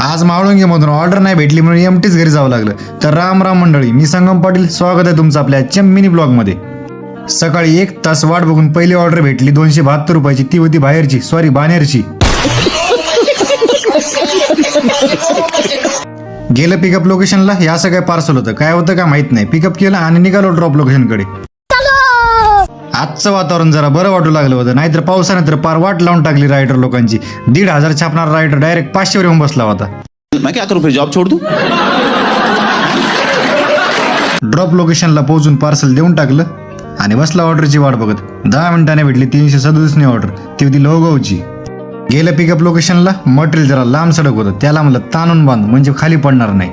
आज माळुंगीमधून ऑर्डर नाही भेटली म्हणून एमटीच घरी जावं लागलं. तर राम राम मंडळी मी संगम पाटील स्वागत आहे तुमचं आपल्या आजच्या मिनी ब्लॉगमध्ये सकाळी एक तास वाट बघून पहिली ऑर्डर भेटली. दोनशे बहात्तर रुपयाची. ती होती बाहेरची. सॉरी बानेरची गेलं पिकअप लोकेशनला हे असं काय पार्सल होतं? काय होतं का माहीत नाही. पिकअप केलं आणि निघालो ड्रॉप लोकेशनकडे आजचं वातावरण जरा बरं वाटू लागलं होतं. नाहीतर पावसाने तर पार वाट लावून टाकली रायडर लोकांची. दीड हजार छापणार रायडर डायरेक्ट पाचशेवर येऊन बसला होता. मैं क्या करूं फिर जॉब छोड़ दूं? ड्रॉप लोकेशनला पोहोचून पार्सल देऊन टाकलं आणि बसला ऑर्डरची वाट बघत. दहा मिनिटाने भेटली तीनशे सदतीसनी ऑर्डर ती होती लोगावची गेलं पिकअप लोकेशनला मटेरियल जरा लांब सडक होतं. त्याला म्हणलं ताणून बांध म्हणजे खाली पडणार नाही.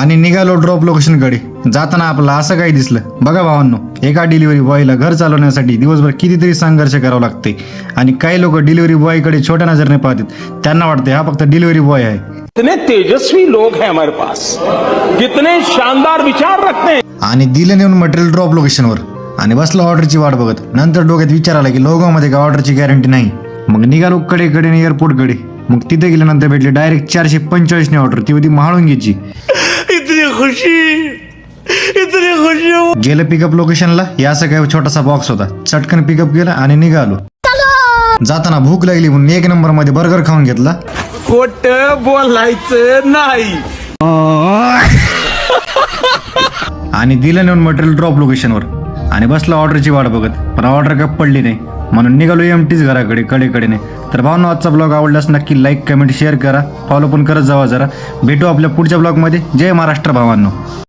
आणि निघालो ड्रॉप लोकेशनकडे जाताना आपलं असं काही दिसलं. बघा भावांनो एका डिलिव्हरी बॉयला घर चालवण्यासाठी दिवसभर कितीतरी संघर्ष करावा लागते. आणि काही लोक डिलिव्हरी बॉयकडे छोट्या नजरेने पाहतात. त्यांना वाटते हा फक्त डिलिव्हरी बॉय आहे. कितने तेजस्वी लोग हैं हमारे पास. कितने शानदार विचार रखते हैं. आणि दिलं नेऊन मटेरियल ड्रॉप लोकेशनवर आणि बसलो ऑर्डरची वाट बघत. नंतर डोक्यात विचार आला की लोगोमध्ये का ऑर्डरची गॅरंटी नाही. मग निघालो कडेकडे एअरपोर्टकडे मग तिथे गेल्यानंतर भेटली डायरेक्ट चारशे पंचेचाळीसने ऑर्डर ती होती महाळुंगीची. गेलं पिकअप लोकेशनला हे असं काय छोटासा बॉक्स होता. चटकन पिकअप केला आणि निघालो. जाताना भूक लागली म्हणून एक नंबरमध्ये बर्गर खाऊन घेतला. खोट बोलायचं नाही. आणि दिलं नेऊन मटेरियल ड्रॉप लोकेशनवर आणि बसला ऑर्डरची वाट बघत. पण ऑर्डर का पडली नाही. म्हणून निघालो एम टीच घराकडे कडेकडेने. तर भावनो आजचा ब्लॉग आवडल्यास नक्की लाईक कमेंट शेअर करा. फॉलो पण करत जावा जरा. भेटू आपल्या पुढच्या ब्लॉगमध्ये जय महाराष्ट्र भावांनो.